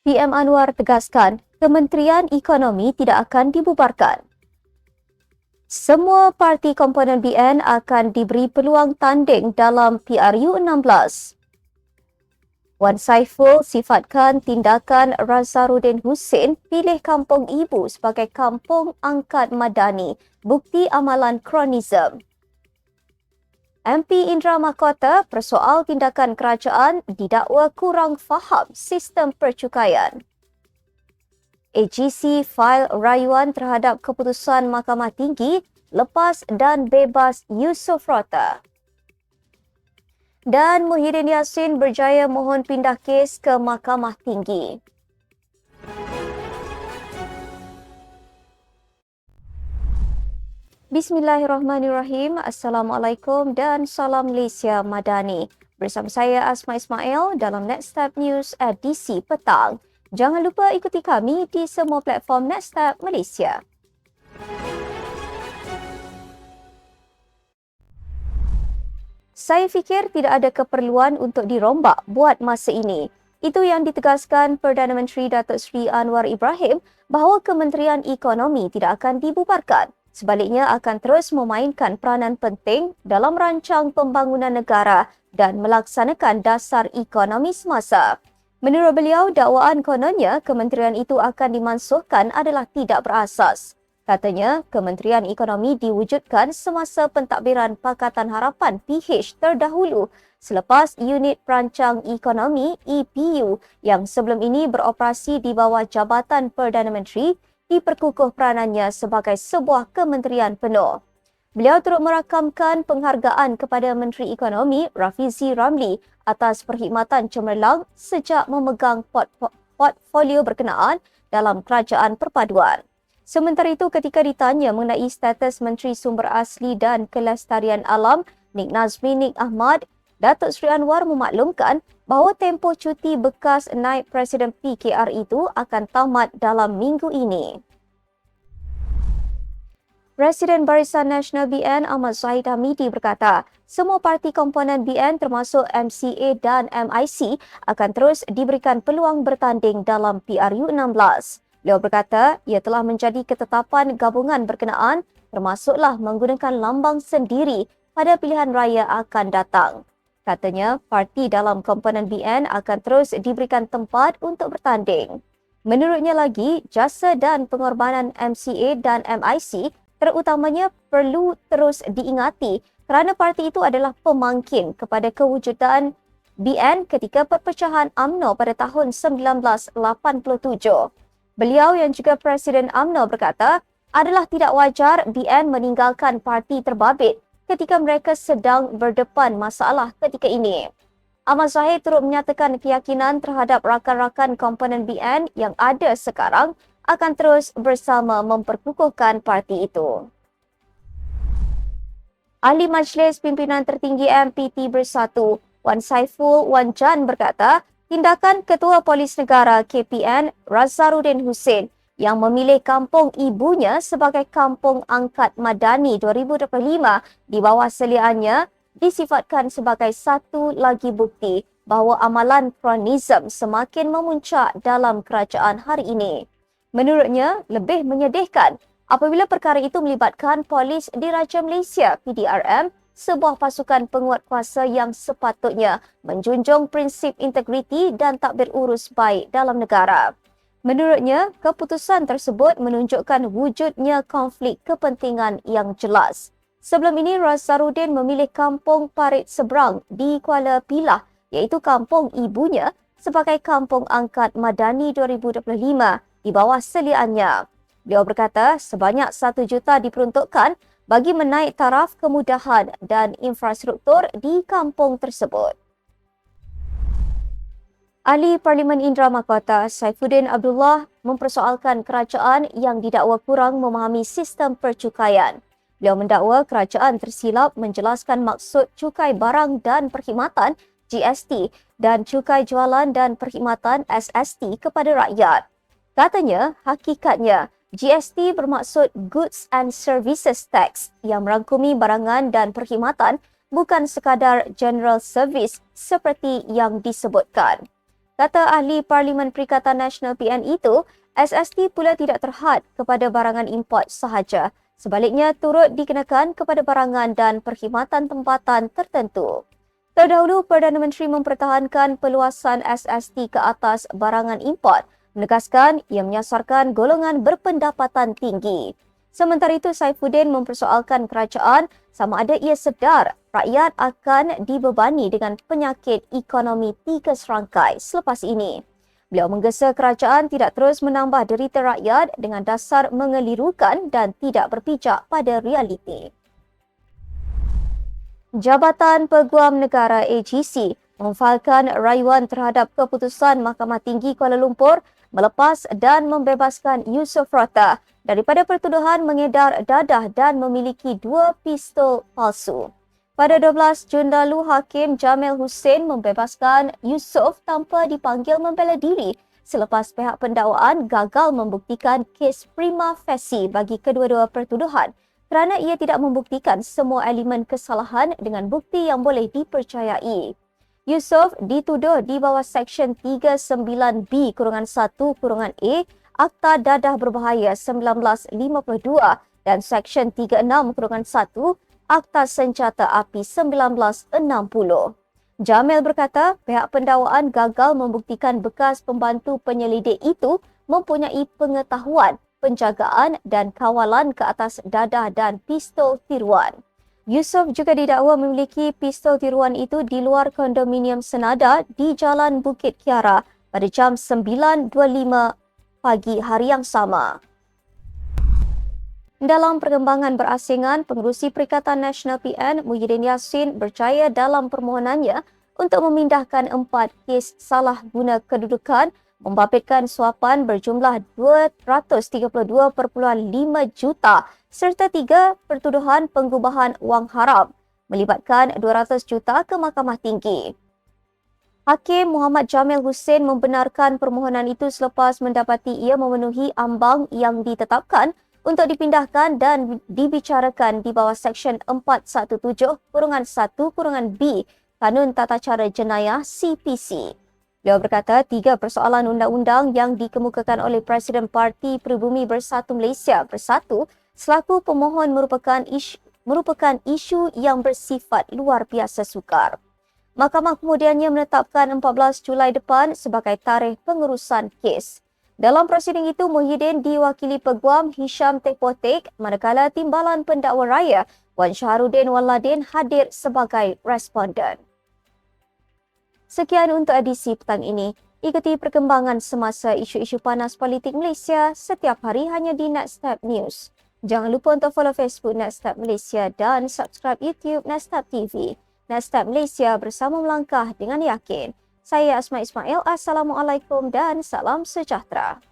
PM Anwar tegaskan Kementerian Ekonomi tidak akan dibubarkan. Semua parti komponen BN akan diberi peluang tanding dalam PRU 16. Wan Saiful sifatkan tindakan Razarudin Hussein pilih kampung ibu sebagai kampung angkat madani, bukti amalan kronism. MP Indra Mahkota persoal tindakan kerajaan didakwa kurang faham sistem percukaian. AGC fail rayuan terhadap keputusan Mahkamah Tinggi lepas dan bebas Yusof Rota dan Muhyiddin Yassin berjaya mohon pindah kes ke Mahkamah Tinggi. Bismillahirrahmanirrahim. Assalamualaikum dan salam Malaysia Madani. Bersama saya Asma Ismail dalam Next Step News edisi petang. Jangan lupa ikuti kami di semua platform Next Step Malaysia. Saya fikir tidak ada keperluan untuk dirombak buat masa ini. Itu yang ditegaskan Perdana Menteri Datuk Seri Anwar Ibrahim bahawa Kementerian Ekonomi tidak akan dibubarkan. Sebaliknya akan terus memainkan peranan penting dalam rancang pembangunan negara dan melaksanakan dasar ekonomi semasa. Menurut beliau, dakwaan kononnya kementerian itu akan dimansuhkan adalah tidak berasas. Katanya, Kementerian Ekonomi diwujudkan semasa pentadbiran Pakatan Harapan PH terdahulu selepas Unit Perancang Ekonomi EPU yang sebelum ini beroperasi di bawah Jabatan Perdana Menteri diperkukuh peranannya sebagai sebuah kementerian penuh. Beliau turut merakamkan penghargaan kepada Menteri Ekonomi Rafizi Ramli atas perkhidmatan cemerlang sejak memegang portfolio berkenaan dalam kerajaan perpaduan. Sementara itu, ketika ditanya mengenai status Menteri Sumber Asli dan Kelestarian Alam, Nik Nazmi Nik Ahmad, Datuk Seri Anwar memaklumkan bahawa tempoh cuti bekas naik Presiden PKR itu akan tamat dalam minggu ini. Presiden Barisan Nasional BN Ahmad Zahid Hamidi berkata, semua parti komponen BN termasuk MCA dan MIC akan terus diberikan peluang bertanding dalam PRU 16. Beliau berkata ia telah menjadi ketetapan gabungan berkenaan termasuklah menggunakan lambang sendiri pada pilihan raya akan datang. Katanya parti dalam komponen BN akan terus diberikan tempat untuk bertanding. Menurutnya lagi, jasa dan pengorbanan MCA dan MIC terutamanya perlu terus diingati kerana parti itu adalah pemangkin kepada kewujudan BN ketika perpecahan AMNO pada tahun 1987. Beliau yang juga Presiden AMNO berkata, adalah tidak wajar BN meninggalkan parti terbabit ketika mereka sedang berdepan masalah ketika ini. Ahmad Zahid turut menyatakan keyakinan terhadap rakan-rakan komponen BN yang ada sekarang akan terus bersama memperkukuhkan parti itu. Ahli Majlis Pimpinan Tertinggi MPT Bersatu, Wan Saiful Wan Jan berkata, tindakan Ketua Polis Negara KPN Razarudin Hussein yang memilih kampung ibunya sebagai kampung angkat madani 2025 di bawah seliannya disifatkan sebagai satu lagi bukti bahawa amalan kronism semakin memuncak dalam kerajaan hari ini. Menurutnya, lebih menyedihkan apabila perkara itu melibatkan polis Diraja Malaysia PDRM sebuah pasukan penguat kuasa yang sepatutnya menjunjung prinsip integriti dan tak berurus baik dalam negara. Menurutnya, keputusan tersebut menunjukkan wujudnya konflik kepentingan yang jelas. Sebelum ini, Razarudin memilih kampung Parit Seberang di Kuala Pilah iaitu kampung ibunya sebagai kampung angkat Madani 2025 di bawah seliannya. Beliau berkata sebanyak satu juta diperuntukkan bagi menaik taraf kemudahan dan infrastruktur di kampung tersebut. Ahli Parlimen Indra Mahkota Saifuddin Abdullah mempersoalkan kerajaan yang didakwa kurang memahami sistem percukaian. Beliau mendakwa kerajaan tersilap menjelaskan maksud cukai barang dan perkhidmatan GST dan cukai jualan dan perkhidmatan SST kepada rakyat. Katanya, hakikatnya GST bermaksud Goods and Services Tax yang merangkumi barangan dan perkhidmatan bukan sekadar general service seperti yang disebutkan. Kata ahli Parlimen Perikatan Nasional PN itu, SST pula tidak terhad kepada barangan import sahaja. Sebaliknya turut dikenakan kepada barangan dan perkhidmatan tempatan tertentu. Terdahulu, Perdana Menteri mempertahankan peluasan SST ke atas barangan import, menegaskan ia menyasarkan golongan berpendapatan tinggi. Sementara itu, Saifuddin mempersoalkan kerajaan sama ada ia sedar rakyat akan dibebani dengan penyakit ekonomi tiga serangkai selepas ini. Beliau menggesa kerajaan tidak terus menambah derita rakyat dengan dasar mengelirukan dan tidak berpijak pada realiti. Jabatan Peguam Negara AGC memfalkan rayuan terhadap keputusan Mahkamah Tinggi Kuala Lumpur melepas dan membebaskan Yusof Rata daripada pertuduhan mengedar dadah dan memiliki dua pistol palsu. Pada 12 Jun lalu, Hakim Jamil Hussein membebaskan Yusof tanpa dipanggil membela diri selepas pihak pendakwaan gagal membuktikan kes prima facie bagi kedua-dua pertuduhan kerana ia tidak membuktikan semua elemen kesalahan dengan bukti yang boleh dipercayai. Yusof dituduh di bawah Seksyen 39B kurungan 1 kurungan A Akta Dadah Berbahaya 1952 dan Seksyen 36 kurungan 1 Akta Senjata Api 1960. Jamil berkata pihak pendakwaan gagal membuktikan bekas pembantu penyelidik itu mempunyai pengetahuan, penjagaan dan kawalan ke atas dadah dan pistol tiruan. Yusof juga didakwa memiliki pistol tiruan itu di luar kondominium senada di Jalan Bukit Kiara pada jam 9.25 pagi hari yang sama. Dalam perkembangan berasingan, pengurusi Perikatan Nasional PN Muhyiddin Yassin berjaya dalam permohonannya untuk memindahkan empat kes salah guna kedudukan membabitkan suapan berjumlah 232.5 juta serta tiga pertuduhan pengubahan wang haram melibatkan 200 juta ke Mahkamah Tinggi. Hakim Muhammad Jamil Hussein membenarkan permohonan itu selepas mendapati ia memenuhi ambang yang ditetapkan untuk dipindahkan dan dibicarakan di bawah Seksyen 417 kurungan 1 kurungan B Kanun Tata Cara Jenayah CPC. Beliau berkata tiga persoalan undang-undang yang dikemukakan oleh Presiden Parti Peribumi Bersatu Malaysia Bersatu selaku pemohon merupakan isu, merupakan isu yang bersifat luar biasa sukar. Mahkamah kemudiannya menetapkan 14 Julai depan sebagai tarikh pengurusan kes. Dalam prosiding itu, Muhyiddin diwakili Peguam Hisham Tepotek manakala Timbalan Pendakwa Raya Wan Syahrudin Waladin hadir sebagai responden. Sekian untuk edisi petang ini. Ikuti perkembangan semasa isu-isu panas politik Malaysia setiap hari hanya di Nextstep News. Jangan lupa untuk follow Facebook Nextstep Malaysia dan subscribe YouTube Nextstep TV. Nextstep Malaysia bersama melangkah dengan yakin. Saya Asma Ismail. Assalamualaikum dan salam sejahtera.